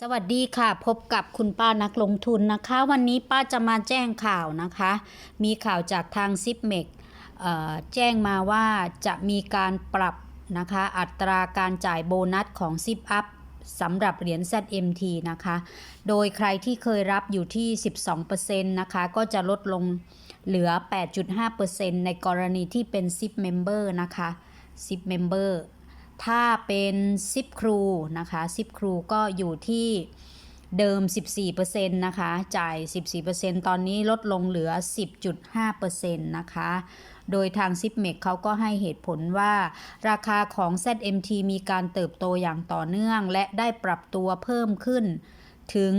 สวัสดีค่ะ พบกับคุณป้านักลงทุนนะคะ วันนี้ป้าจะมาแจ้งข่าวนะคะ มีข่าวจากทางซิปเมกแจ้งมาว่าจะมีการปรับนะคะ อัตราการจ่ายโบนัสของซิปอัพสำหรับเหรียญ ZMT นะคะ โดยใครที่เคยรับอยู่ที่ 12%นะคะ ก็จะลดลงเหลือ 8.5%ในกรณีที่เป็น SIP Member นะคะ SIP Member ถ้าเป็นซิปครูนะคะซิปครูก็อยู่ที่เดิม 14%นะคะ จ่าย 14%ตอนนี้ลดลงเหลือ 10.5%นะคะ โดยทางซิปเมกเขาก็ให้เหตุผลว่า ราคาของ ZMT มีการเติบโตอย่างต่อเนื่อง และได้ปรับตัวเพิ่มขึ้นถึง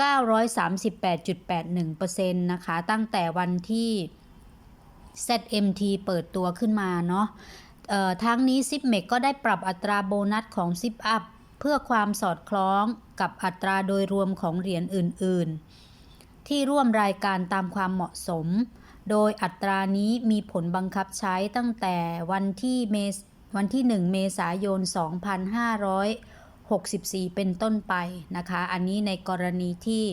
938.81%นะคะ ตั้งแต่วันที่ ZMT เปิดตัวขึ้นมาเนาะ ทั้งนี้ z i p m e ก็ได้ปรับอัตราโบนัสของ Zip Up เพื่อความสอดคล้องกับอัตราโดยรวมของเหรียญอื่น ๆ ที่ร่วมรายการตามความเหมาะสม โดยอัตรานี้มีผลบังคับใช้ตั้งแต่วันที่เมวันที่ 1 เมษายน 2564 เป็นต้นไปนะคะ อันนี้ในกรณีที่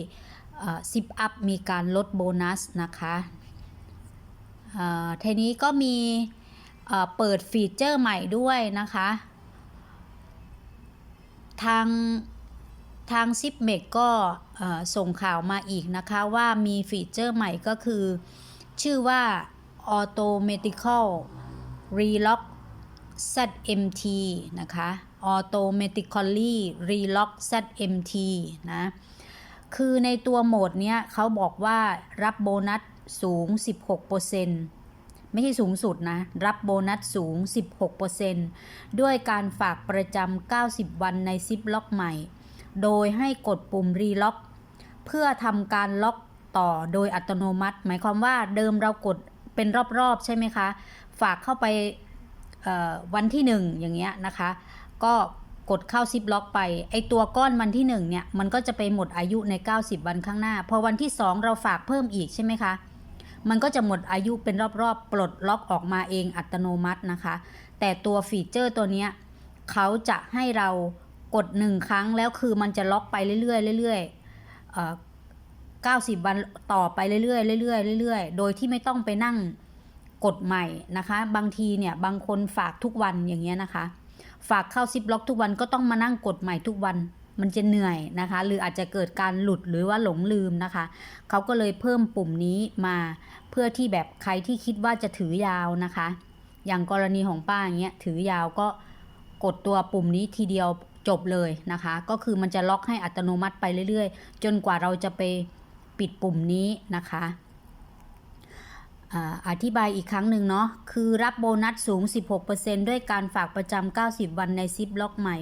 ซิปอัพมีการลดโบนัสนะคะทีนี้ก็มี เปิดฟีเจอร์ใหม่ด้วยนะคะ ทางทางซิปเมกก็ส่งข่าวมาอีกนะคะว่ามีฟีเจอร์ใหม่ก็คือ ชื่อว่า Automatical Relock ZMT นะคะ Automatically Relock ZMT นะ คือในตัวโหมดเนี้ยเขาบอกว่ารับโบนัสสูง 16% ไม่ใช่สูงสุดนะ รับโบนัสสูง 16%ด้วยการฝากประจำ 90 วันในซิปล็อกใหม่ โดยให้กดปุ่มรีล็อก เพื่อทำการล็อกต่อโดยอัตโนมัติ หมายความว่าเดิมเรากดเป็นรอบๆ ใช่ไหมคะ ฝากเข้าไปวันที่ 1 อย่างเงี้ยนะคะ ก็กดเข้าซิปล็อกไป ไอตัวก้อนวันที่1เนี่ย มันก็จะไปหมดอายุใน 90 วันข้างหน้า พอวันที่ 2 เราฝากเพิ่มอีกใช่ไหมคะ มันก็จะหมดอายุเป็นรอบๆ ปลดล็อกออกมาเองอัตโนมัตินะคะ แต่ตัวฟีเจอร์ตัวนี้เขาจะให้เรากดหนึ่งครั้งแล้วคือมันจะล็อกไปเรื่อยๆเรื่อยๆเก้าสิบวันต่อไปเรื่อยๆเรื่อยๆเรื่อยๆ โดยที่ไม่ต้องไปนั่งกดใหม่นะคะ บางทีเนี่ยบางคนฝากทุกวันอย่างเงี้ยนะคะ ฝากเข้าซิปล็อกทุกวันก็ต้องมานั่งกดใหม่ทุกวัน มันจะเหนื่อยนะคะ หรืออาจจะเกิดการหลุดหรือว่าหลงลืมนะคะ เขาก็เลยเพิ่มปุ่มนี้มาเพื่อที่แบบใครที่คิดว่าจะถือยาวนะคะ อย่างกรณีของป้าอย่างเงี้ยถือยาวก็กดตัวปุ่มนี้ทีเดียวจบเลยนะคะ ก็คือมันจะล็อกให้อัตโนมัติไปเรื่อยๆ จนกว่าเราจะไปปิดปุ่มนี้นะคะอธิบายอีกครั้งหนึ่งเนาะ คือรับโบนัสสูง 16%ด้วยการฝากประจำ 90 วันในซิปล็อกใหม่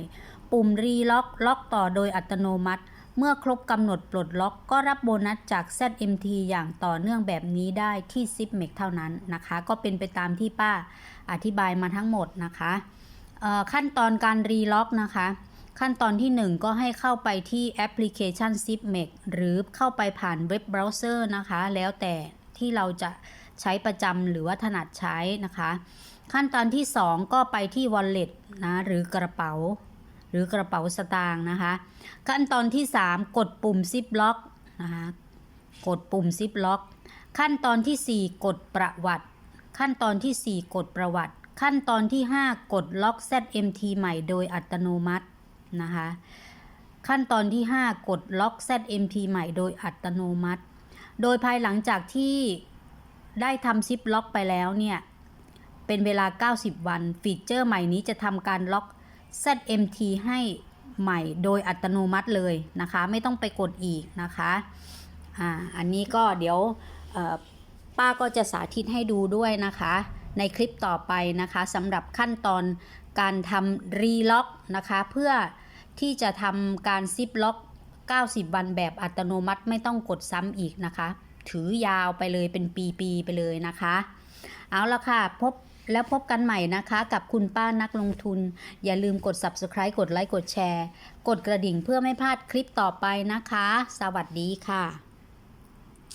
ปุ่มรีล็อก ล็อกต่อโดยอัตโนมัติ เมื่อครบกำหนดปลดล็อกก็รับโบนัสจาก ZMT อย่างต่อเนื่องแบบนี้ได้ที่ ZipMec เท่านั้นนะคะ ก็เป็นไปตามที่ป้าอธิบายมาทั้งหมดนะคะขั้นตอนการรีล็อกนะคะ ขั้นตอนที่ 1 ก็ให้เข้าไปที่แอปพลิเคชัน ZipMec หรือเข้าไปผ่านเว็บเบราว์เซอร์นะคะ แล้วแต่ที่เราจะใช้ประจำหรือว่าถนัดใช้นะคะ ขั้นตอนที่ 2 ก็ไปที่ Wallet นะหรือกระเป๋า หรือกระเป๋าสตางค์นะคะ ขั้นตอนที่ 3 กดปุ่มซิปล็อกนะคะกดปุ่มซิปล็อก ขั้นตอนที่ 4 กดประวัติ ขั้นตอนที่ 4 กดประวัติ ขั้นตอนที่ 5 กดล็อก ZMT ใหม่โดยอัตโนมัตินะคะขั้นตอนที่ 5 กดล็อก ZMT ใหม่โดยอัตโนมัติ โดยภายหลังจากที่ได้ทำซิปล็อกไปแล้วเนี่ย เป็นเวลา 90 วัน ฟีเจอร์ใหม่นี้จะทำการล็อก ZMT ให้ใหม่โดยอัตโนมัติเลยนะคะ ไม่ต้องไปกดอีกนะคะอ่าอันนี้ก็เดี๋ยวป้าก็จะสาธิตให้ดูด้วยนะคะ ในคลิปต่อไปนะคะสำหรับขั้นตอนการทำรีล็อกนะคะ เพื่อที่จะทำการซิปล็อก 90 วันแบบอัตโนมัติไม่ต้องกดซ้ำอีกนะคะ ถือยาวไปเลยเป็นปี ๆ ไปเลยนะคะ เอาละค่ะพบ แล้วพบกันใหม่นะคะ กับคุณป้านักลงทุน อย่าลืมกด subscribe กดไลค์กดแชร์ กดกระดิ่งเพื่อไม่พลาดคลิปต่อไปนะคะ สวัสดีค่ะ